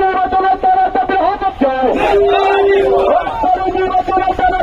নির্বাচনের তারা তাদের হচ্ছে নির্বাচনের তারা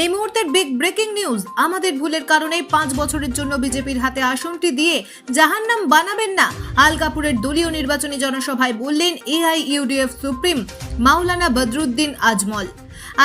এই মুহূর্তের বিগ ব্রেকিং নিউজ আমাদের ভুলের কারণে পাঁচ বছরের জন্য বিজেপির হাতে আসনটি দিয়ে জাহান্নাম বানাবেন না। আলগাপুরের দলীয় নির্বাচনী জনসভায় বললেন AI UDF supreme Maulana Badruddin Ajmal.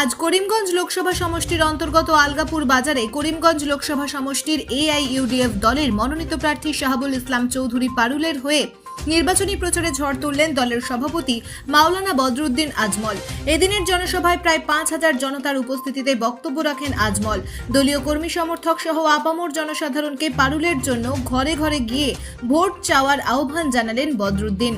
আজ করিমগঞ্জ লোকসভা সমষ্টির অন্তর্গত আলগাপুর বাজারে করিমগঞ্জ লোকসভা সমষ্টির এআইইউডিএফ দলের মনোনীত প্রার্থী শাহাবুল ইসলাম চৌধুরী পারুলের হয়ে নির্বাচনী প্রচারে ঝড় তুললেন দলের সভাপতি মাওলানা বদরুদ্দিন আজমল। এদিনের জনসভায় প্রায় পাঁচ হাজার জনতার উপস্থিতিতে বক্তব্য রাখেন আজমল। দলীয় কর্মী সমর্থক সহ আপামর জনসাধারণকে পারুলের জন্য ঘরে ঘরে গিয়ে ভোট চাওয়ার আহ্বান জানালেন বদরুদ্দিন।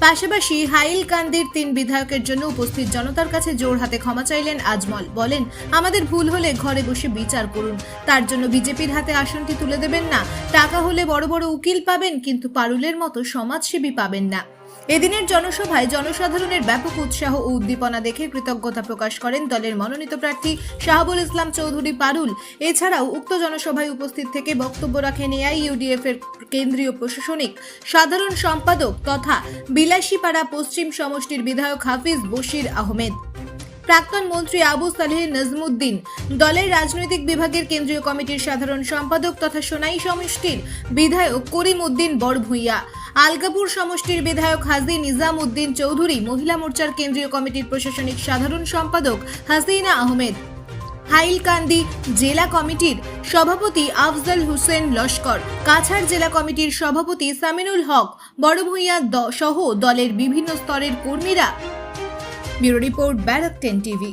পাশাপাশি হাইল কান্দির তিন বিধায়কের জন্য উপস্থিত জনতার কাছে জোর হাতে ক্ষমা চাইলেন আজমল। বলেন, আমাদের ভুল হলে ঘরে বসে বিচার করুন। তার জন্য বিজেপির হাতে আসনটি তুলে দেবেন না। টাকা হলে বড় বড় উকিল পাবেন, কিন্তু পারুলের মতো সমাজসেবী পাবেন না। এদিনের জনসভায় জনসাধারণের ব্যাপক উৎসাহ ও উদ্দীপনা দেখে কৃতজ্ঞতা প্রকাশ করেন দলের মনোনীত প্রার্থী শাহাবুল ইসলাম চৌধুরী পারুল। এছাড়াও উক্ত জনসভায় উপস্থিত থেকে বক্তব্য রাখেন এআইইউডিএফ এর কেন্দ্রীয় প্রশাসনিক সাধারণ সম্পাদক তথা বিলাসীপাড়া পশ্চিম সমষ্টির বিধায়ক হাফিজ বশির আহমেদ। প্রাক্তন মন্ত্রী আবু সালেহ নজমুদ্দিন, দলের রাজনৈতিক বিভাগের কেন্দ্রীয় কমিটির সাধারণ সম্পাদক তথা সোনাই সমষ্টির বিধায়ক করিম উদ্দিন বড়ভূইয়া আলগাপুর সমষ্টির বিধায়ক হাজি নিজাম উদ্দিন চৌধুরী মহিলা মোর্চার কেন্দ্রীয় কমিটির প্রশাসনিক সাধারণ সম্পাদক হাসিনা আহমেদ। হাইলকান্দি জেলা কমিটির সভাপতি আফজল হোসেন লস্কর। কাছাড় জেলা কমিটির সভাপতি সামিনুল হক। বড়ভূইয়া সহ দলের বিভিন্ন স্তরের কর্মীরা। Bureau report Barak ten TV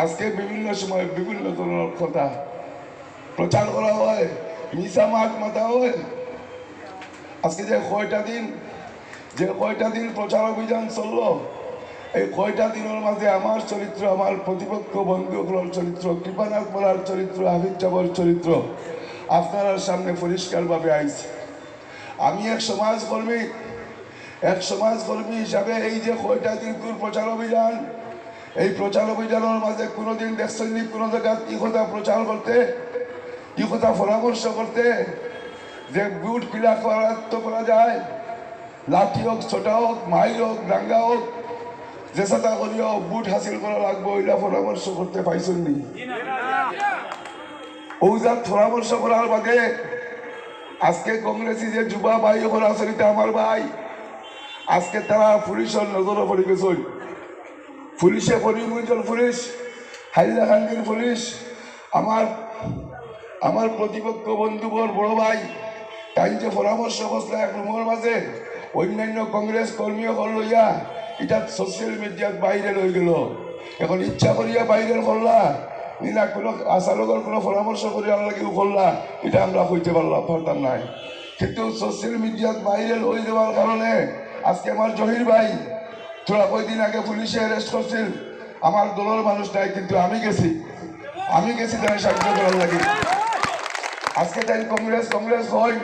আজকে বিভিন্ন সময় বিভিন্ন ধরনের কথা প্রচার করা হয় মিশা মাছ মাথা হয়। আজকে যে কয়টা দিন, যে কয়টা দিন প্রচার অভিযান চলল, এই কয়টা দিনের মাঝে আমার চরিত্র, আমার প্রতিপক্ষ বন্ধুগুলোর চরিত্র, কৃপানাথ বলার চরিত্র হাবিব জাবর চরিত্র আপনার সামনে পরিষ্কারভাবে আইছে। আমি এক সমাজকর্মী এক সমাজকর্মী হিসাবে এই যে কয়টা দিন দূর প্রচার অভিযান, এই প্রচার অভিযানের মাঝে কোনোদিন দেখছেন নি কোনো জায়গায় কি কথা প্রচার করতে, কি কথা পরামর্শ করতে, যে বুট পিলা করাত্ম করা যায়, লাঠি হোক, ছোটা হোক মাইল হোক, ডাঙ্গা হোক, যে সাথে করিও বুট হাসিল করা লাগবে, ওইটা পরামর্শ করতে পাইছেন নি। ওইজাত পরামর্শ করার বাদে আজকে কংগ্রেসি যে যুবা ভাই ওখানে আসলে আমার ভাই, আজকে তারা পুলিশের নজরে পড়ে গেছে। পুলিশে করিমগঞ্জের পুলিশ হাইলাকান্দির পুলিশ, আমার আমার প্রতিপক্ষ বন্ধুবর বড় ভাই, তাই যে পরামর্শ করছিল এক রুমের মাঝে অন্যান্য কংগ্রেস কর্মীও লইয়া এটা সোশ্যাল মিডিয়ার বাইরে রয়ে গেল। এখন ইচ্ছা করিয়া বাইরে করলা নিনা কোনো কোনো পরামর্শ করিয়া লাগিও করলা, এটা আমরা হইতে পারলাম পারতাম নাই। কিন্তু সোশ্যাল মিডিয়ার বাইরে লই দেওয়ার কারণে, আজকে আমার জহির ভাই তোরা কয়দিন আগে পুলিশে অ্যারেস্ট করছিল। আমার দলের মানুষ নাই, কিন্তু আমি গেছি। আমি গেছি তাই সাহায্য করার লাগে। আজকে তাই কংগ্রেস কংগ্রেস হয়